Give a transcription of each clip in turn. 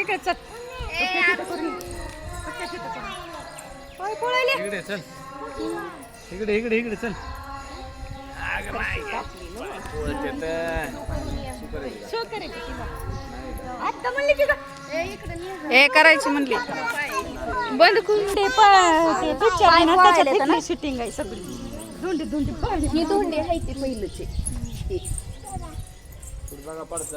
इकडे चल. पळायले. इकडे चल. इकडे इकडे इकडे चल. शो करेल. आता म्हणली की हे करायची म्हणली. बंद ते picture आहे सगळी. धुंडी धुंडी. ही धोंडी आहे ती पहिलंची. बघा पडतं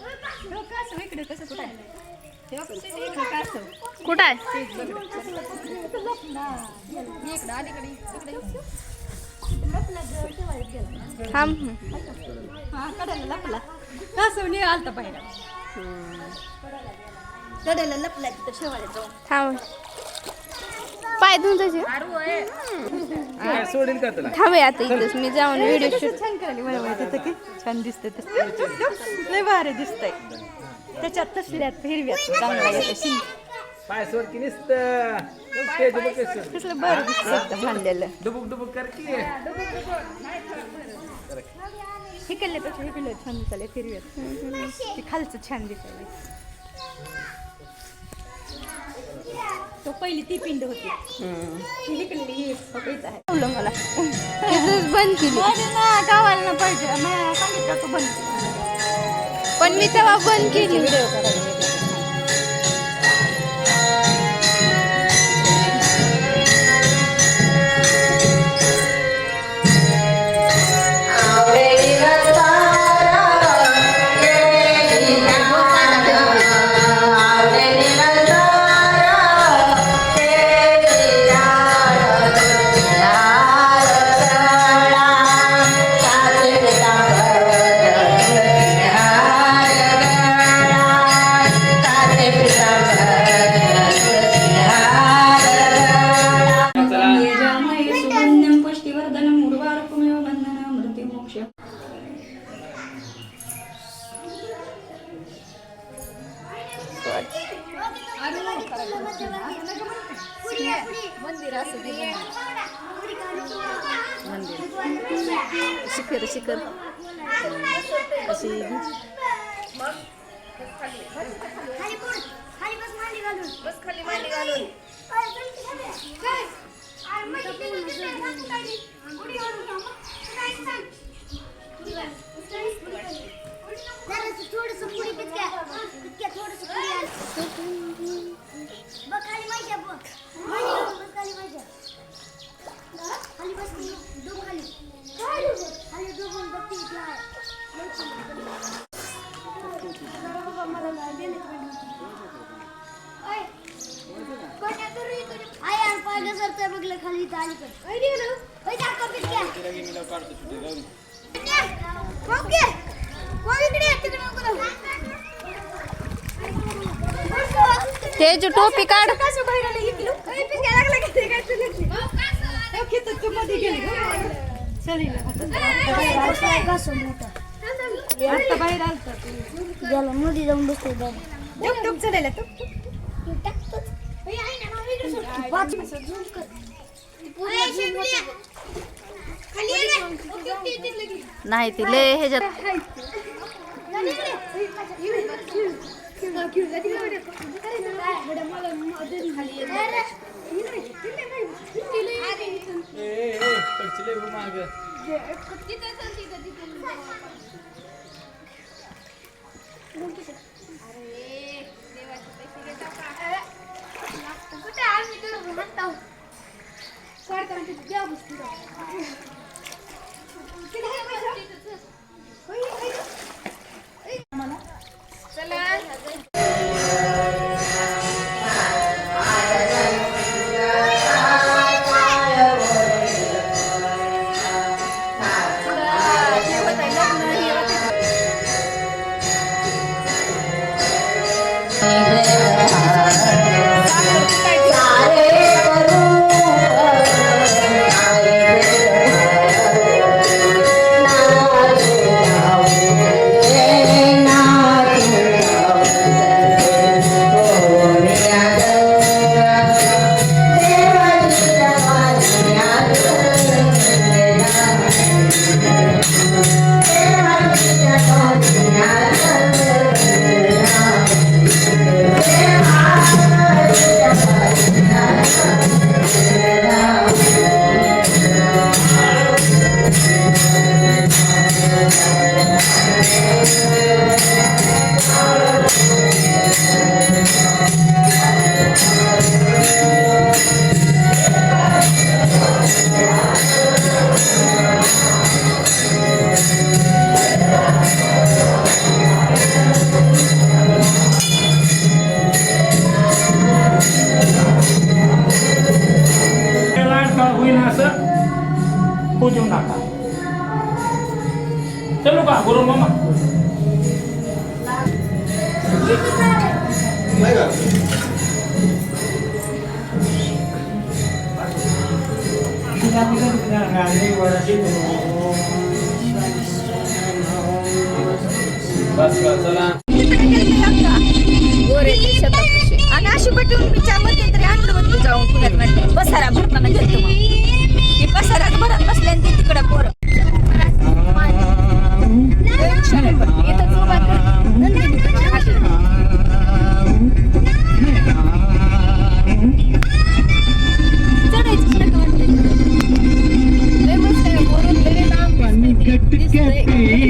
इकडे कसं कुठं आहे? हे कुठं आहे लप ना. थांब लपला. लपला तिथं थांब पाय धुवून जायचे सोडील का तुला? थांब आता इथेच मी जाऊन व्हिडिओ शूट छान करायली की? छान दिसते लय भारी दिसतंय. त्याच्यात तसल्यात हिरव्यात. चांगला येतो पाय सोड की नुसतं. नुसते डुबुक कर. कसलं बरं दिसतं भांडलेलं. डुबुक डुबुक कर की. हिकलल्यापेक्षा हिकलं छान दिसायला हिरव्यात. ते खालचं छान दिसायला. तो पहिली ती पिंड होती. ती ही आहे मला. तिथंच बंद केली. गावाला ना पाहिजे. मी सांगितलं तो बंद केला. पण मी तेव्हा बंद केली. व्हिडिओ करायला. शिखर शिखर. अशी. बघ खाली माझ्या बघ खाली माझ्या खाली. बस डोब खाली. खाली डोबून बघ ती इथे आहे जरा बाबा मला नाही दे ना ओय कोण्या तरी इकडे आहे यार पाहिलं सर तर बघलं खाली इथं आली पण ओय गेलो ओय टाका पिचक्या ओके कोण इकडे तिकडे नको जाऊ. तेजू टोपी काढ कासव बाहेर आले इकडं. ए, पिचक्या लागला की ते काय तुला? ए, खेचत तू मध्ये गेली गं. चलीला आता बाहेर मध्ये जाऊन बसतो चढायला नाही ती लय ह्याच्यात Cuarta, antes de diabos, cuidado. मागं. करू मामा बस चला गोरेच्या आणि अशी पटवून मी चार मध्यंतरी आणलं होतं जाऊन पुण्यात म्हणते पसारा भरताना गेलतो मग मी पसाराच भरत बसले ते तिकडं पोरं लय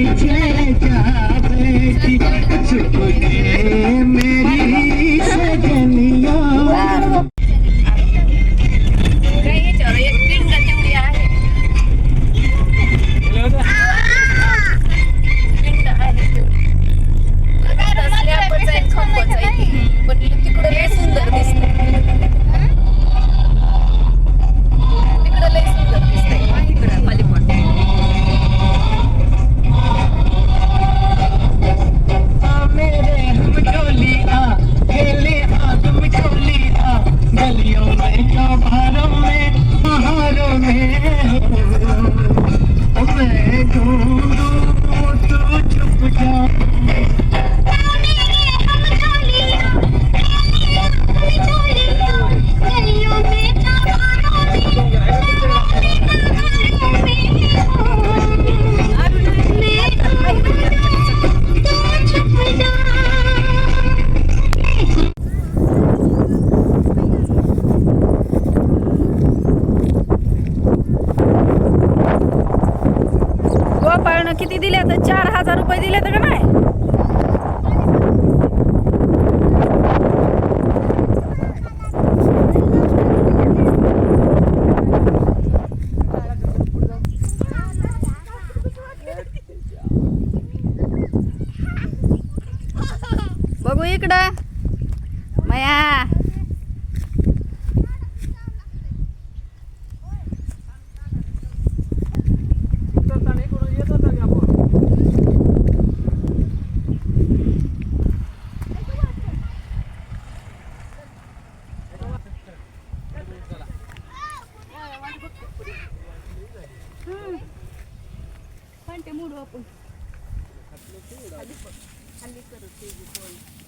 हुशार आहे पण.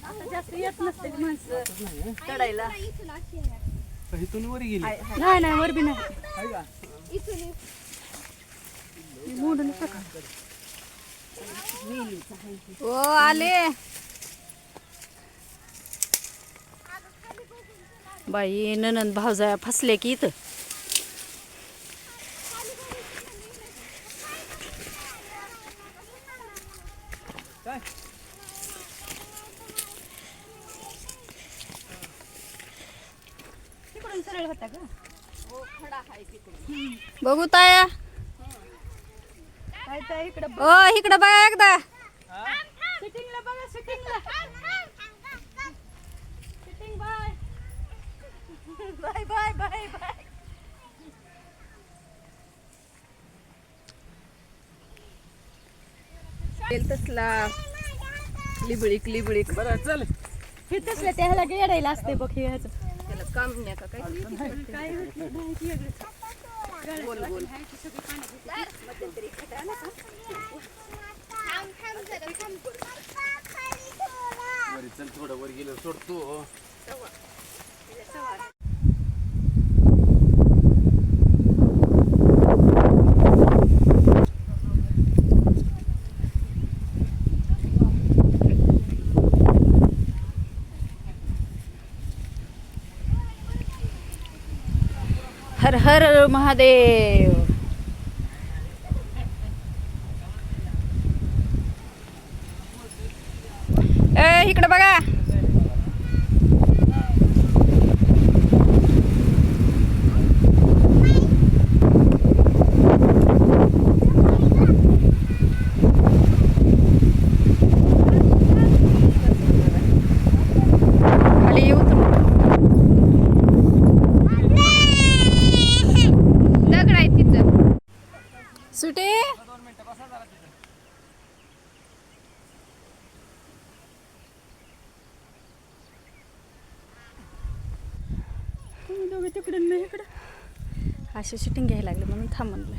आता जास्त येत नसते माणसं चढायला. इथून वर गेली. नाही नाही वर बी नाही. मोडून टाका. ओ आले. बाई ननंद भावजाया फसले की इथं. तिकडून सरळ होता का? बघू ताया. काय तर इकडं ओ इकडं बघा एकदा. बघा बाय बाय बाय बाय तसला. लिबळीक लिबळीक. बरं चल. हे तसलं त्याला गेडायला असते बघ हे ह्याचं. त्याला काम नाही का काय चल थोडं वर गेलं सोडतो हर हर महादेव. ए इकडे बघा खाली येऊ दगड आहे तिथं तिकडून मी इकडं. अशी शूटिंग घ्यायला लागली म्हणून थांब म्हणलं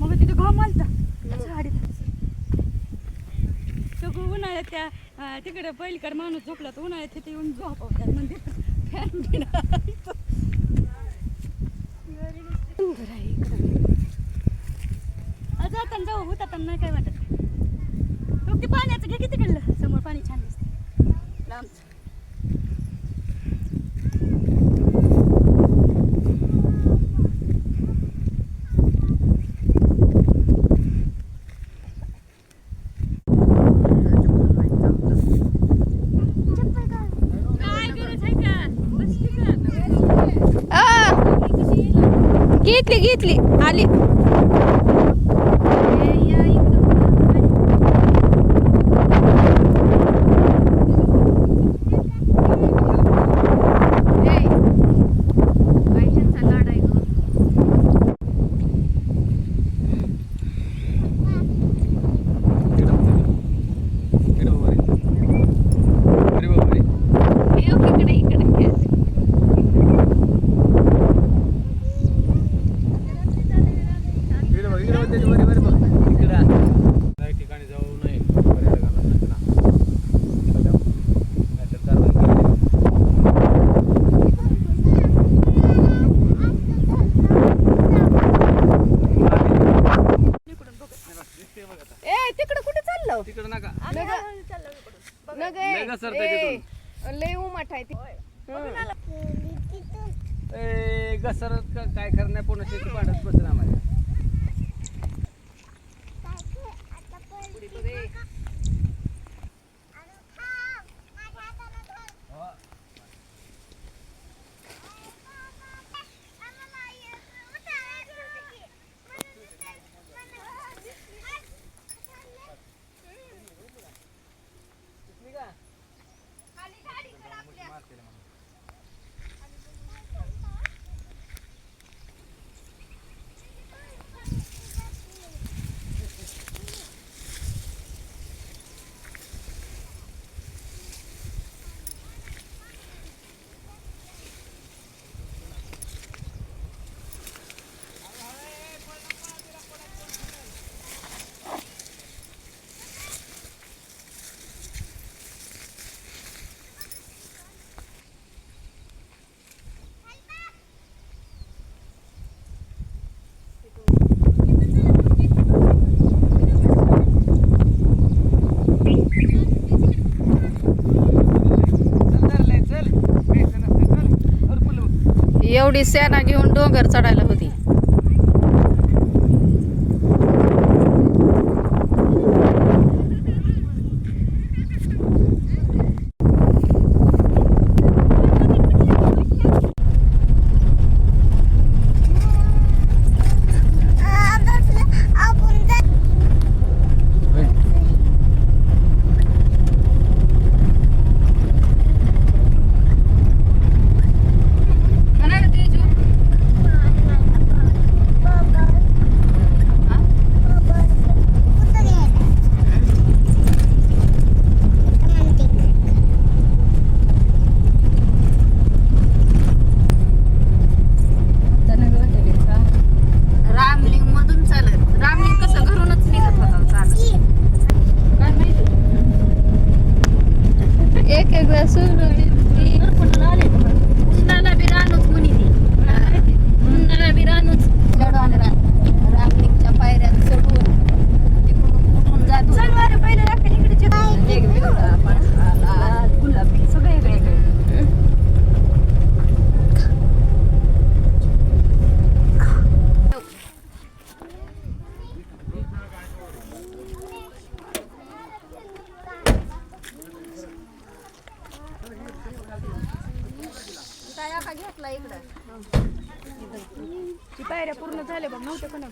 मग तिथं घाम आलता. सगळं उन्हाळ्यात त्या तिकडे पहिलीकडे माणूस झोपला तर उन्हाळ्यात तिथे येऊन झोपवतात म्हणजे फॅन बिन डोंगर आहे इकडं. आज जाताना जाऊ होताना नाही काय वाटत फक्त पाण्याचं घे किती कडलं समोर पाणी छान दिसते लांबचं घेतली घेतली. आली. घसरत काय करण्या पुन्हा शेती पाडत बसला आम्हाला चल धरलंय, चल बेसन असतं, चल. वर पुढं बघ. एवढी सेना घेऊन डोंगर चढायला होती. काय का घेतला इकडं. ती पायऱ्या पूर्ण झाल्या बघ नव्हत्या पण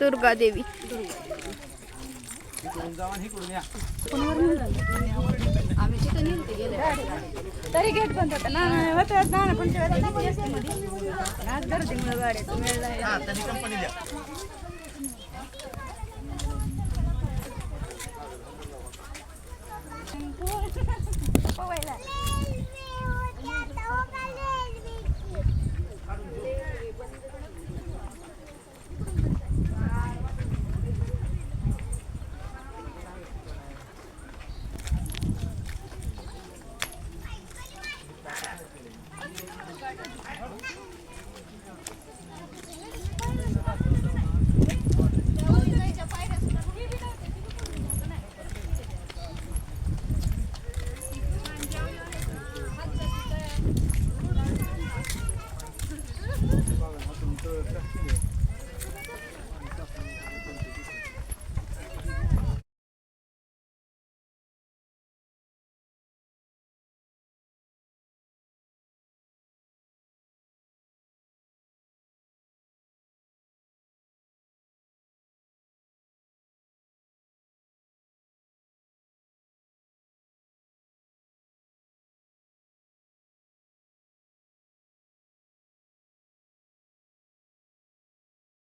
दुर्गा देवी. आम्ही तिथं निघते गेले. तरी गेट बंद होता. ना होतं ना पण गर्दीमुळे गाड्याचं